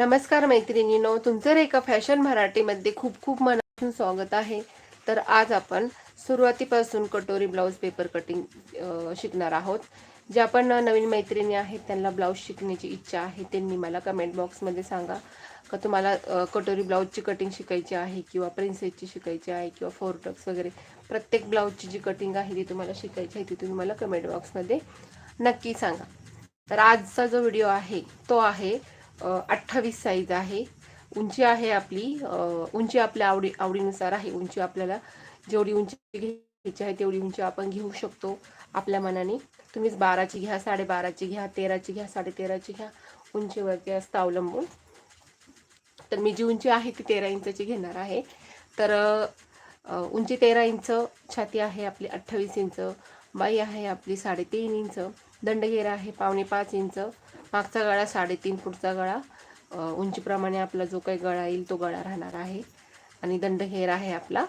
नमस्कार मैत्रिणीनो तुमचं रेखा फॅशन मराठीमध्ये खूप खूप मनापासून स्वागत आहे. तर आज आपण सुरुवातीपासून कटोरी ब्लाऊज पेपर कटिंग शिकणार आहोत. ज्या पण नवीन मैत्रिणी आहेत त्यांना ब्लाऊज शिकण्याची इच्छा आहे त्यांनी मला कमेंट बॉक्समध्ये सांगा. का तुम्हाला कटोरी ब्लाऊजची कटिंग शिकायची आहे किंवा प्रिन्सेसची शिकायची आहे किंवा फोर टक्स वगैरे प्रत्येक ब्लाऊजची जी कटिंग आहे ती तुम्हाला शिकायची आहे ती तुम्ही मला कमेंट बॉक्समध्ये नक्की सांगा. तर आजचा जो व्हिडिओ आहे तो आहे अठ्ठावीस साईज आहे. उंची आहे आपली उंची आपल्या आवडी आवडीनुसार आहे. उंची आपल्याला जेवढी उंची घ्यायची आहे तेवढी उंची आपण घेऊ शकतो आपल्या मनाने. तुम्हीच बाराची घ्या साडेबाराची घ्या तेराची घ्या साडेतेराची घ्या. उंचीवरती असतं अवलंबून. तर मी जी उंची आहे ती तेरा इंचाची घेणार आहे. तर उंची तेरा इंच छाती आहे आपली अठ्ठावीस इंच बाई आहे आपली साडेतीन इंच दंडघेरा आहे पावणे पाच इंच मागचा गळा साडेतीन फुटचा गळा. उंचीप्रमाणे आपला जो काही गळा येईल तो गळा राहणार आहे. आणि दंडघेर आहे आपला.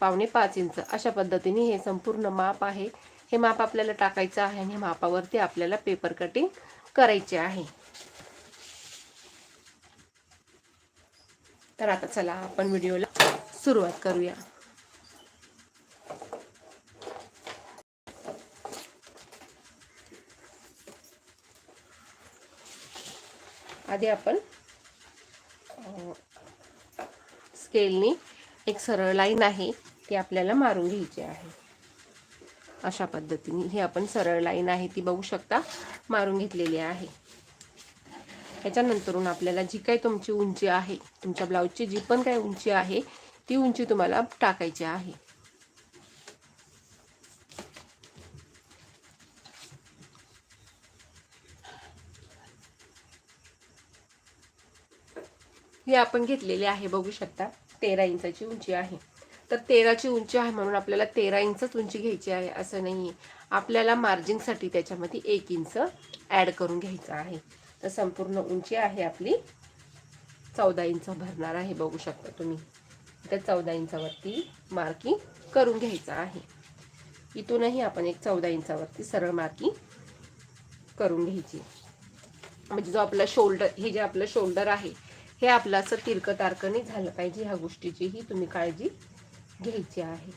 पावणे पाच इंच. अशा पद्धतीने हे संपूर्ण माप आहे. हे माप आपल्याला टाकायचं आहे आणि मापावरती आपल्याला पेपर कटिंग करायचे आहे. तर आता चला आपण व्हिडिओला सुरुवात करूया. आधी आपण स्केलनी एक सरळ लाईन आहे ती आपल्याला मारून घ्यायची आहे. अशा पद्धतीने ही आपण सरळ लाईन आहे ती बघू शकता मारून घेतलेली आहे. त्याच्यानंतरून आपल्याला जी काही तुमची उंची आहे तुमच्या ब्लाऊजची जी पण काही उंची आहे ती उंची तुम्हाला टाकायची आहे. ही आपण घेतलेली आहे बघू शकता तेरा इंचाची उंची आहे. तर तेराची उंची आहे म्हणून आपल्याला तेरा इंचच उंची घ्यायची आहे असं नाही आहे आपल्याला मार्जिनसाठी त्याच्यामध्ये एक इंच ॲड करून घ्यायचं आहे. तर संपूर्ण उंची आहे आपली चौदा इंच भरणार आहे बघू शकता तुम्ही. त्या चौदा इंचावरती मार्किंग करून घ्यायचं आहे. इथूनही आपण एक चौदा इंचावरती सरळ मार्किंग करून घ्यायची. म्हणजे जो आपला शोल्डर हे जे आपलं शोल्डर आहे हे आपलं असं तिरकं तारकं नाही झालं पाहिजे ह्या गोष्टीचीही तुम्ही काळजी घ्यायची आहे.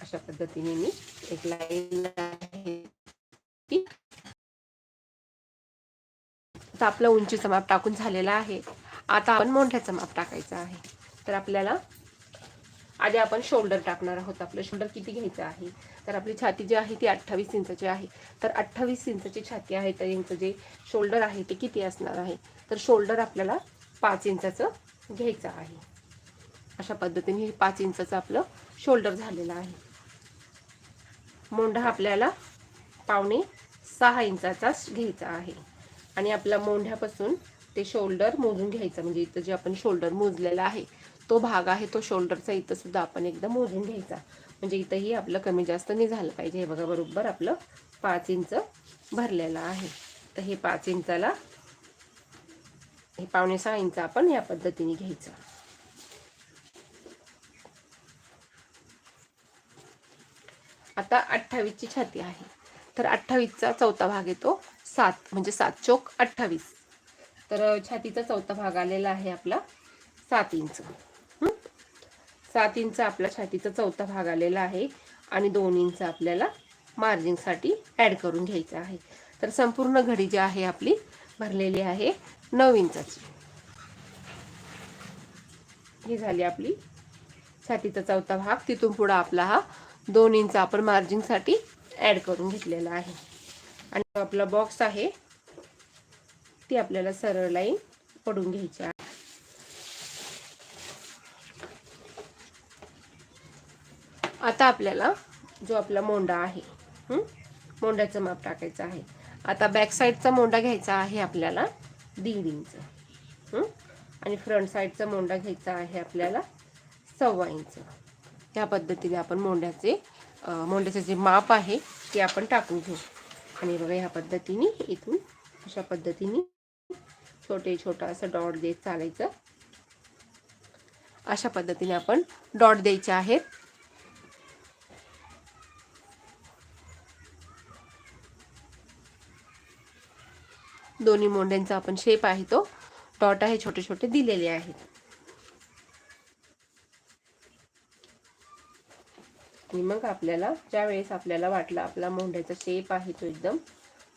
अशा पद्धतीने मी एक लाईन आहे. ती आता आपलं उंचीचं माप टाकून झालेला आहे. आता आपण मोंढ्याचं माप टाकायचं आहे. तर आपल्याला आधी आपण शोल्डर टाकणार आहोत. आपलं शोल्डर किती घ्यायचं आहे? तर आपली छाती जी आहे ती अठ्ठावीस इंचाची आहे. तर अठ्ठावीस इंचाची छाती आहे तर यांचं जे शोल्डर आहे ते किती असणार आहे? तर शोल्डर आपल्याला पाच इंचाचं घ्यायचं आहे. अशा पद्धतीने हे पाच इंचाचं आपलं शोल्डर झालेलं आहे. मोंढा आपल्याला पावणे सहा इंचाचा घ्यायचा आहे. आणि आपल्या मोंढ्यापासून ते शोल्डर मोजून घ्यायचं. म्हणजे इथं जे आपण शोल्डर मोजलेलं आहे तो भाग आहे तो शोल्डरचा इथं सुद्धा आपण एकदा मोजून घ्यायचा. म्हणजे इथंही आपलं कमी जास्त नाही झालं पाहिजे. हे बघा बरोबर आपलं पाच इंच भरलेलं आहे. तर हे पाच इंचाला हे पावणे सहा इंच आपण या पद्धतीने घ्यायचं. आता अठ्ठावीसची छाती आहे. तर अठ्ठावीसचा चौथा भाग येतो सात म्हणजे सात चोक अठ्ठावीस. तर छातीचा चौथा भाग आलेला आहे आपला सात इंच. सात इंच आपला छातीचा चौथा भाग आलेला आहे आणि दोन इंच आपल्याला मार्जिनसाठी ॲड करून घ्यायचं आहे. तर संपूर्ण घडी जी आहे आपली भरलेली आहे नऊ इंचाची. ही झाली आपली छातीचा चौथा भाग. तिथून पुढं आपला हा दोन इंच आपण मार्जिनसाठी ॲड करून घेतलेला आहे. आणि आपला बॉक्स आहे ती आपल्याला सरळ लाईन पडून घ्यायची आहे आता आपल्याला जो आपला मोंडा आहे मोंड्याचं माप टाकायचं आहे. आता बॅक साईडचा मोंडा घ्यायचा आहे आपल्याला दीड इंच आणि फ्रंट साईडचा मोंडा घ्यायचा आहे आपल्याला सव्वा इंच. या पद्धतीने आपण मोंड्याचे मोंड्याचे जे माप आहे ते आपण टाकून घेऊ. आणि बघा ह्या पद्धतीने इथून अशा पद्धतीने छोटे छोटा असं डॉट देत चालायचं. अशा पद्धतीने आपण डॉट द्यायचे आहेत. दोन्ही मोंड्यांचा आपण शेप आहे तो. डॉट आहे छोटे छोटे दिलेले आहेत. आणि मग आपल्याला ज्या वेळेस आपल्याला वाटलं आपला मोंढ्याचा शेप आहे तो एकदम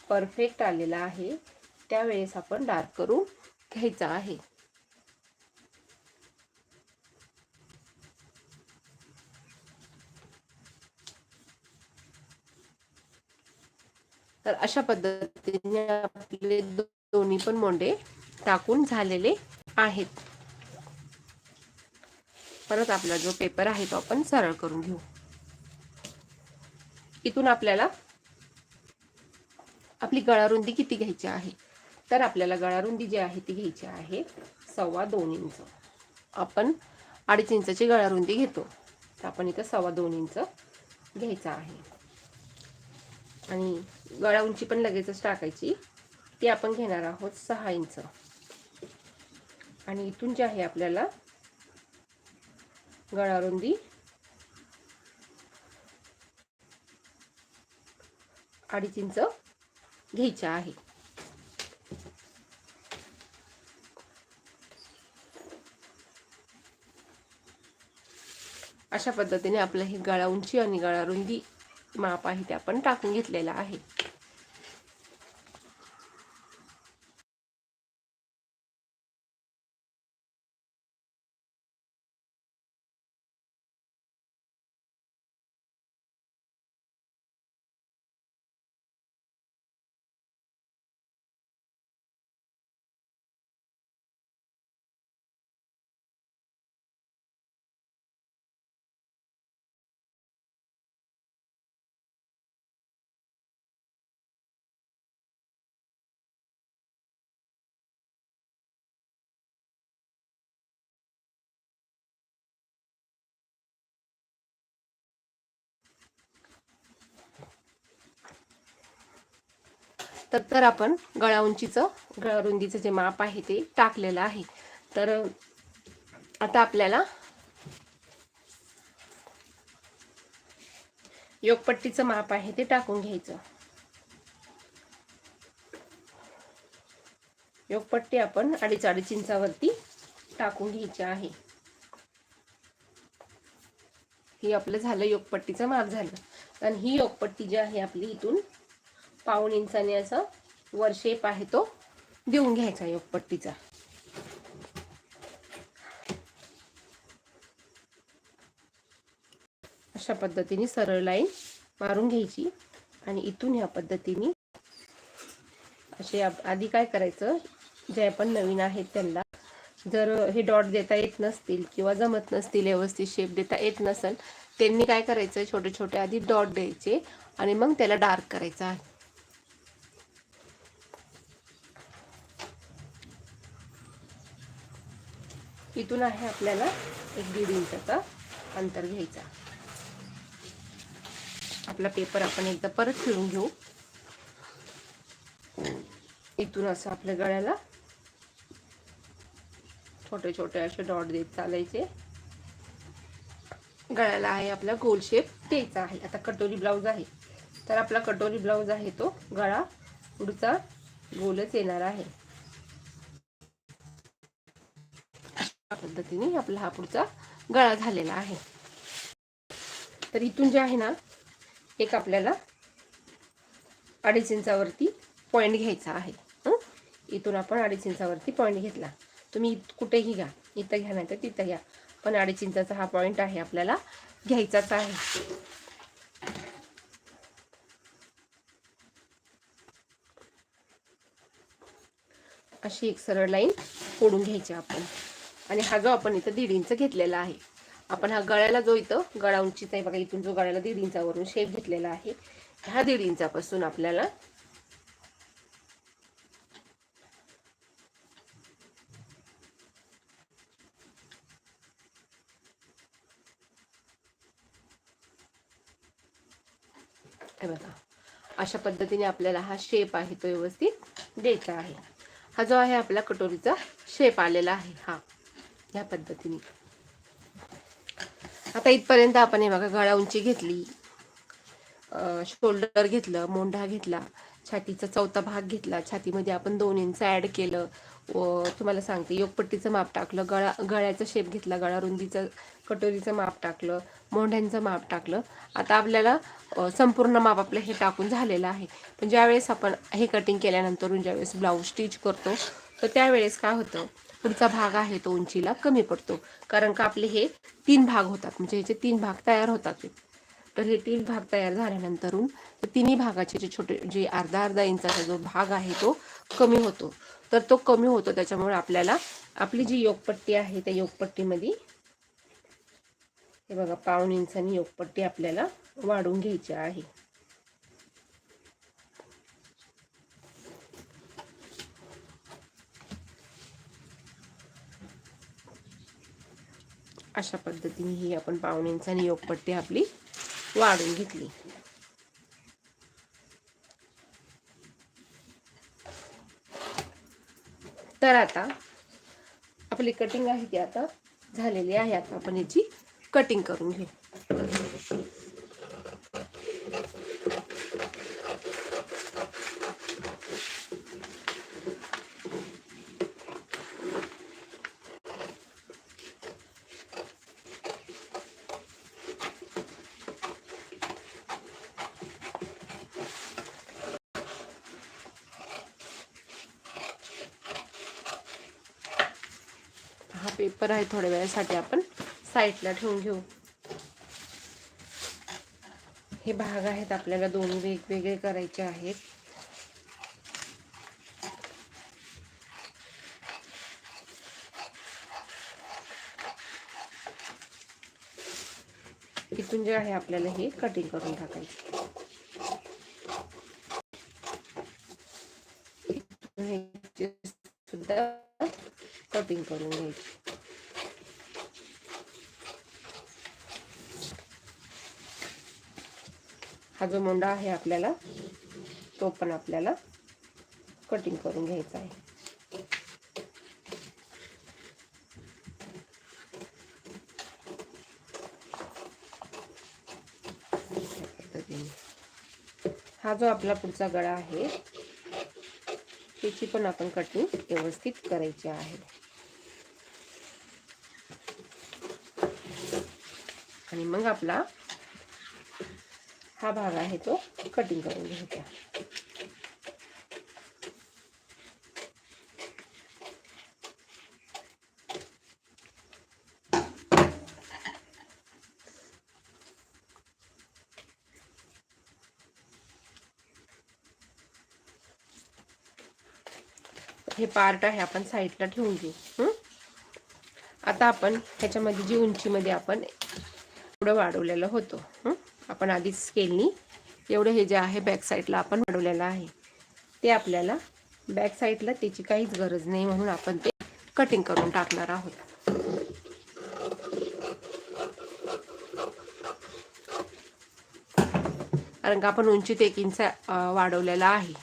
परफेक्ट आलेला आहे त्यावेळेस आपण डार्क करून घ्यायचा आहे. तर अशा पद्धतीने आपले दोन्ही पण मोंडे टाकून झालेले आहेत. परत आपला जो पेपर आहे तो आपण सरळ करून घेऊ. इथून आपल्याला आपली गळारुंदी किती घ्यायची आहे? तर आपल्याला गळारुंदी जी आहे ती घ्यायची आहे सव्वा दोन इंच. आपण अडीच इंचाची गळारुंदी घेतो. तर आपण इथं सव्वा दोन इंच घ्यायचा आहे. आणि गळा उंची पण लगेचच टाकायची. ती आपण घेणार आहोत सहा इंच. आणि इथून जे आहे आपल्याला गळारुंदी अडीच इंच घ्यायच्या आहे. अशा पद्धतीने आपलं हे गळा उंची आणि गळा रुंदी माप आहे ते आपण टाकून घेतलेलं आहे. तर तर आपण गळा उंचीचं गळा रुंदीचं जे माप आहे ते टाकलेलं आहे. तर आता आपल्याला योगपट्टीचं माप आहे ते टाकून घ्यायचं. योगपट्टी आपण अडीच अडीच इंचावरती टाकून घ्यायची आहे. ही आपलं झालं योगपट्टीचं माप झालं. आणि ही योगपट्टी जी आहे आपली इथून पाऊण इंचाने असं वर शेप आहे तो. देऊन घ्यायचा योगपट्टीचा अशा पद्धतीने सरळ लाईन मारून घ्यायची. आणि इथून ह्या पद्धतीने असे आधी काय करायचं जे आपण नवीन आहेत त्यांना जर हे डॉट देता येत नसतील किंवा जमत नसतील व्यवस्थित शेप देता येत नसेल त्यांनी काय करायचं छोटे छोटे आधी डॉट द्यायचे आणि मग त्याला डार्क करायचा आहे. इथून आहे आपल्याला एक दीड इंचाचा अंतर घ्यायचा. आपला पेपर आपण एकदा परत फिरून घेऊ. इथून असं आपल्या गळ्याला छोटे छोटे असे डॉट देत चालायचे. गळ्याला आहे आपला गोल शेप द्यायचा आहे. आता कटोरी ब्लाऊज आहे. तर आपला कटोरी ब्लाऊज आहे तो गळा पुढचा गोलच येणार आहे. पद्धतीने आपला हा पुढचा गळा झालेला आहे. तर इथून जे आहे ना एक आपल्याला अडीच इंचावरती पॉईंट घ्यायचा आहे. इथून आपण अडीच इंचावरती पॉईंट घेतला. तुम्ही कुठेही घ्या. इथं घ्या नाही तर तिथं घ्या. पण अडीच इंचाचा हा पॉईंट आहे आपल्याला घ्यायचाच आहे. अशी एक सरळ लाईन फोडून घ्यायची आपण. आणि हा जो आपण इथं दीड इंच घेतलेला आहे आपण हा गळ्याला जो इथं गळा उंचीचा आहे बघा इथून जो गळ्याला दीड इंचावरून शेप घेतलेला आहे ह्या दीड इंचापासून आपल्याला हे बघा अशा पद्धतीने आपल्याला हा शेप आहे तो व्यवस्थित द्यायचा आहे. हा जो आहे आपला कटोरीचा शेप आलेला आहे हा. ह्या पद्धतीने. आता इथपर्यंत आपण हे बघा गळा उंची घेतली शोल्डर घेतलं मोंढा घेतला छातीचा चौथा भाग घेतला छातीमध्ये आपण दोन इंच ॲड केलं व तुम्हाला सांगते योगपट्टीचं माप टाकलं गळा गळ्याचा शेप घेतला गळा रुंदीचं कटोरीचं माप टाकलं मोंढ्यांचं माप टाकलं. आता आपल्याला संपूर्ण माप आपलं हे टाकून झालेलं आहे. पण ज्यावेळेस आपण हे कटिंग केल्यानंतर ज्यावेळेस ब्लाऊज स्टिच करतो तर त्यावेळेस काय होतं? पुढचा भाग आहे तो उंचीला कमी पडतो. कारण का आपले हे तीन भाग होतात. म्हणजे ह्याचे तीन भाग तयार होतात तर हे तीन भाग तयार झाल्यानंतरून तिन्ही भागाचे जे छोटे जे अर्धा अर्धा इंचाचा जो भाग आहे तो कमी होतो. तर तो कमी होतो. त्याच्यामुळे आपल्याला आपली जी योगपट्टी आहे त्या योगपट्टीमध्ये हे बघा पाऊण इंचानी योगपट्टी आपल्याला वाढून घ्यायची आहे. अशा पद्धतीने ही आपण पाहुण्यांचा नियोगपट्टी आपली वाढून घेतली. तर आता आपली कटिंग आहे ती आता झालेली आहे. आता आपण याची कटिंग करून घेऊ. पेपर आहे थोड्या वेळासाठी आपण साईडला ठेवून घेऊ. हे भाग आहेत आपल्याला दोन वेगवेगळे करायचे आहेत. इथून जे आहे आपल्याला हे कटिंग करून टाकायचं. सुद्धा कटिंग करून घ्यायची. हा जो मोंडा आहे आपल्याला तो पण आपल्याला कटिंग करून घ्यायचा आहे. हा जो आपला पुढचा गळा आहे त्याची पण आपण कटिंग व्यवस्थित करायची आहे. आणि मग आपला हा भाग आहे तो कटिंग करून घ्यायचा हे पार्ट आहे आपण साईडला ठेवून घेऊ आता आपण ह्याच्यामध्ये जी उंचीमध्ये आपण एवढं वाढवलेलं होतं. आपण आधीच स्केलनी एवढं हे जे आहे बॅक साईडला आपण वाढवलेलं आहे. ते आपल्याला बॅक साईडला त्याची काहीच गरज नाही म्हणून आपण ते कटिंग करून टाकणार आहोत. कारण का आपण उंचीत एक इंच वाढवलेला आहे.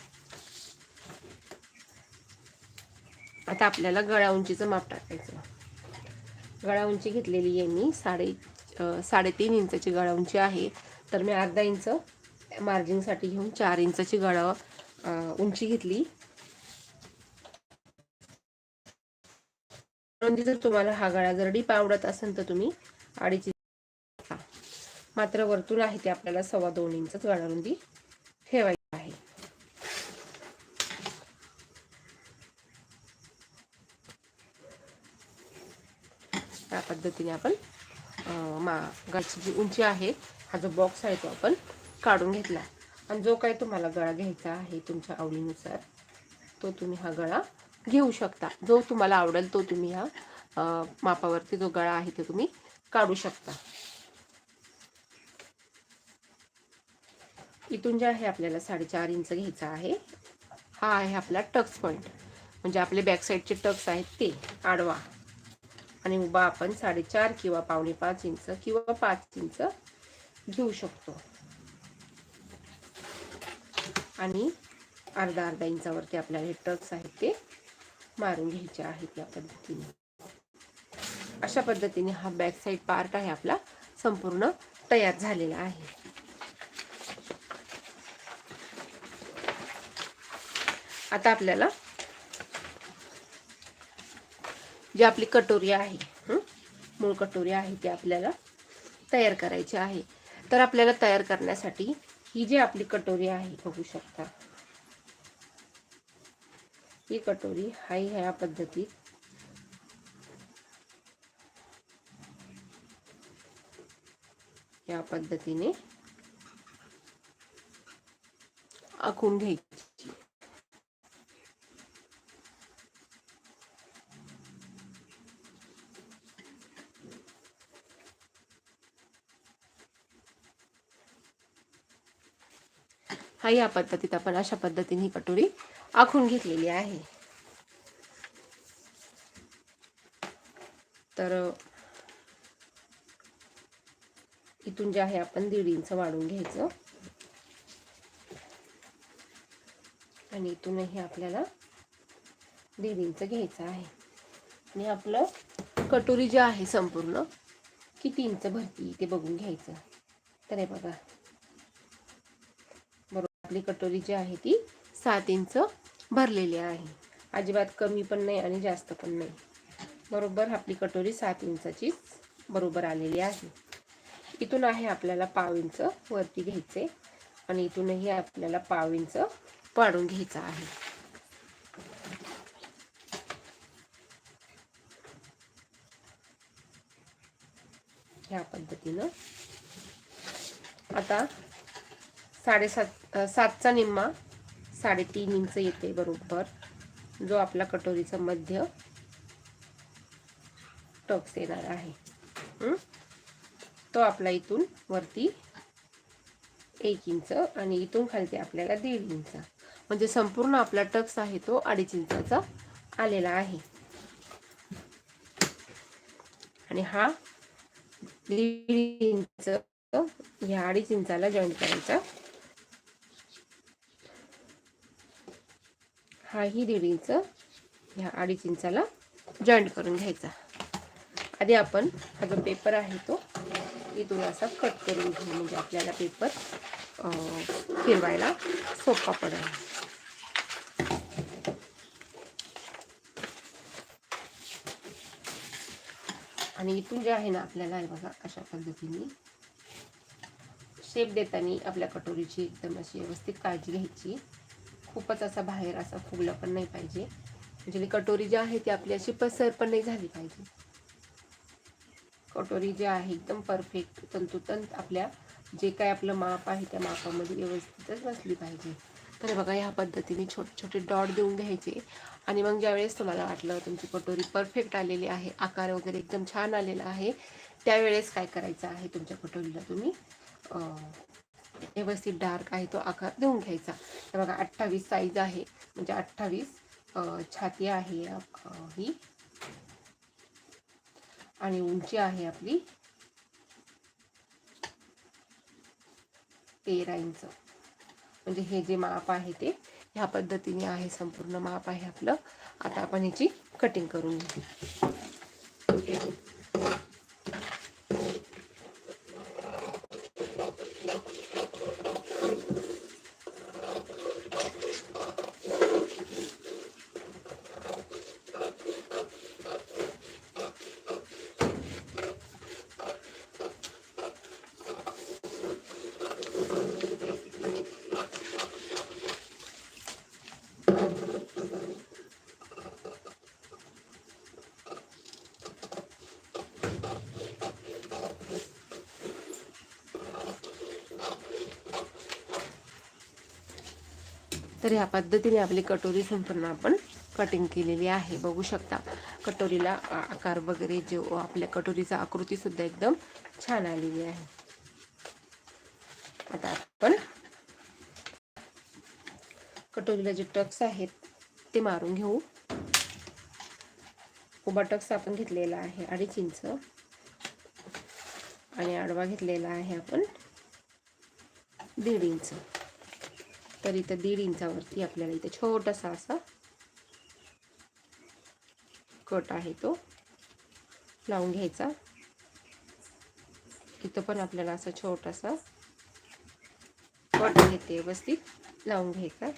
आता आपल्याला गळा उंचीचं माप टाकायचं गळा उंची घेतलेली आहे मी. साडे साडेतीन इंचाची गळा उंची आहे. तर मी अर्धा इंच मार्जिंगसाठी घेऊन चार इंचाची गळा उंची घेतली. म्हणजे जर तुम्हाला हा गळा जर डीप आवडत असेल तर तुम्ही अडीच मात्र वरतून आहे ते आपल्याला सव्वा दोन इंच गळा रुंदी ठेवायची आहे. या पद्धतीने आपण मा गळ्याची जी उंची आहे हा जो बॉक्स आहे तो आपण काढून घेतला. आणि जो काही तुम्हाला गळा घ्यायचा आहे तुमच्या आवडीनुसार तो तुम्ही हा गळा घेऊ शकता. जो तुम्हाला आवडेल तो तुम्ही ह्या मापावरती जो गळा आहे तो तुम्ही काढू शकता. इथून जे आहे आपल्याला साडेचार इंच घ्यायचा आहे. हा आहे आपला टक्स पॉईंट म्हणजे आपले बॅक साईडचे टक्स आहेत ते आडवा. आणि उभा आपण साडेचार किंवा पावणे पाच इंच किंवा पाच इंच घेऊ शकतो. आणि अर्धा अर्धा इंचावरती आपल्याला हे टक्स आहेत ते मारून घ्यायचे आहेत या पद्धतीने. अशा पद्धतीने हा बॅक साईड पार्ट आहे आपला संपूर्ण तयार झालेला आहे. आता आपल्याला जी आपली कटोरी आहे मूळ कटोरी आहे ती आपल्याला तयार करायची आहे. तर आपल्याला तयार करण्यासाठी ही जी आपली कटोरी आहे बघू शकता. ही कटोरी हाय ह्या पद्धतीत या पद्धतीने आखून घ्यायची. हा या पद्धतीत आपण अशा पद्धतीने ही कटोरी आखून घेतलेली आहे. तर इथून जे आहे आपण दीड इंच वाढून घ्यायचं. आणि इथूनही आपल्याला दीड इंच घ्यायचं आहे. आणि आपलं कटोरी जे आहे संपूर्ण किती इंच भरती ते बघून घ्यायचं. तर हे बघा आपली कटोरी जी आहे ती सात इंच भरलेली आहे. अजिबात कमी पण नाही आणि जास्त पण नाही. बरोबर आपली कटोरी सात इंचाचीच बरोबर आलेली आहे. इथून आहे आपल्याला पाव इंच वरती घ्यायचे आणि इथूनही आपल्याला पाव इंच पाडून घ्यायचं आहे. ह्या पद्धतीनं आता साडेसात सातचा निम्मा. साडेतीन इंच येते बरोबर. जो आपला कटोरीचा मध्य टक्स येणार आहे. तो आपला इथून वरती एक इंच आणि इथून खालती आपल्याला दीड इंच. म्हणजे संपूर्ण आपला टक्स आहे तो अडीच इंचाचा आलेला आहे. आणि हा दीड इंच ह्या अडीच इंचाला जॉईंट करायचा. हाही दीड इंच. ह्या अडीच इंचाला जॉईंट करून घ्यायचा. आधी आपण हा जो पेपर आहे तो इथून असा कट करून घेऊ. म्हणजे आपल्याला पेपर फिरवायला सोपा पडेल. आणि इथून जे आहे ना आपल्याला हे बघा अशा पद्धतीने शेप देताना आपल्या कटोरीची एकदम अशी व्यवस्थित काळजी घ्यायची. खूपच असा बाहेर असा फुगला पण नाही पाहिजे. म्हणजे कटोरी जी आहे ती आपली अशी पसर पण नाही झाली पाहिजे. कटोरी जी आहे एकदम परफेक्ट तंतुतंत आपल्या जे काय आपलं माप आहे त्या मापामध्ये व्यवस्थितच बसली पाहिजे. तर बघा ह्या पद्धतीने छोटे छोटे डॉट देऊन घ्यायचे. आणि मग ज्यावेळेस तुम्हाला वाटलं तुमची कटोरी परफेक्ट आलेली आहे आकार वगैरे एकदम छान आलेला आहे त्यावेळेस काय करायचं आहे तुमच्या कटोरीला तुम्ही? व्यवस्थित डार्क आहे तो आकार देऊन घ्यायचा. तर बघा अठ्ठावीस साईज आहे. म्हणजे अठ्ठावीस छाती आहे ही. आणि उंची आहे आपली तेरा इंच. म्हणजे हे जे माप आहे ते ह्या पद्धतीने आहे संपूर्ण माप आहे आपलं. आता आपण ह्याची कटिंग करून घेऊ. तर ह्या पद्धतीने आपली कटोरी संपूर्ण आपण कटिंग केलेली आहे. बघू शकता कटोरीला आकार वगैरे जे आपल्या कटोरीचा आकृती सुद्धा एकदम छान आलेली आहे. आता आपण कटोरीला जे टक्स आहेत ते मारून घेऊ. उभा टक्स आपण घेतलेला आहे अडीच इंच. आणि आडवा घेतलेला आहे आपण दीड इंच. तर इथं दीड इंचावरती आपल्याला इथं छोटासा असा कट आहे तो लावून घ्यायचा. इथं पण आपल्याला असा छोटासा कट आहे ते व्यवस्थित लावून घ्यायचा.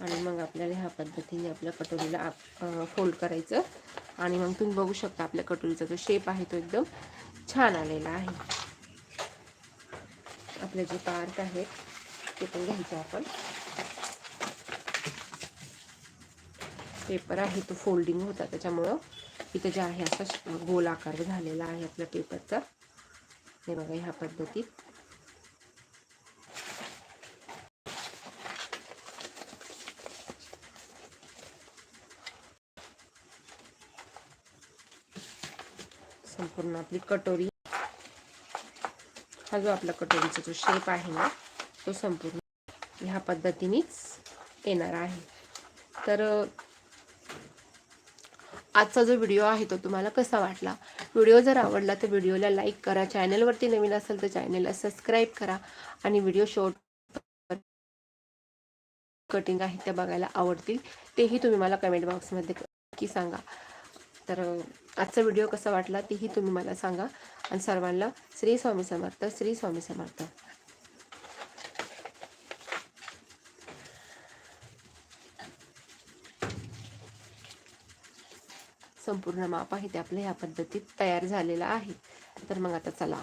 आणि मग आपल्याला ह्या पद्धतीने आपल्या कटोरीला फोल्ड करायचं. आणि मग तुम्ही बघू शकता आपल्या कटोरीचा जो शेप आहे तो एकदम छान आलेला आहे. आपले जे पार्ट आहेत ते पण आपण. पेपर आहे तो फोल्डिंग होता त्याच्यामुळं. इथं जे आहे असा गोल आकार झालेला आहे आपल्या पेपरचा. हे बघा ह्या पद्धतीत. संपूर्ण आपली कटोरी. हा जो आपला कटोरीचा जो शेप आहे ना तो संपूर्ण. ह्या पद्धतीनेच येणार आहे. तर आजचा जो व्हिडिओ आहे तो तुम्हाला कसा वाटला? व्हिडिओ जर आवडला तर व्हिडिओला लाईक करा. चॅनलवरती नवीन असेल तर चॅनलला सबस्क्राईब करा. आणि व्हिडिओ शॉर्ट कटिंग आहे त्या बघायला आवडतील. तेही तुम्ही मला कमेंट बॉक्समध्ये की सांगा. तर आजचा व्हिडिओ कसा वाटला तेही तुम्ही मला सांगा. आणि सर्वांना श्री स्वामी समर्थ श्री स्वामी समर्थ. संपूर्ण माप आहे ते आपलं ह्या पद्धतीत तयार झालेलं आहे. तर मग आता चला.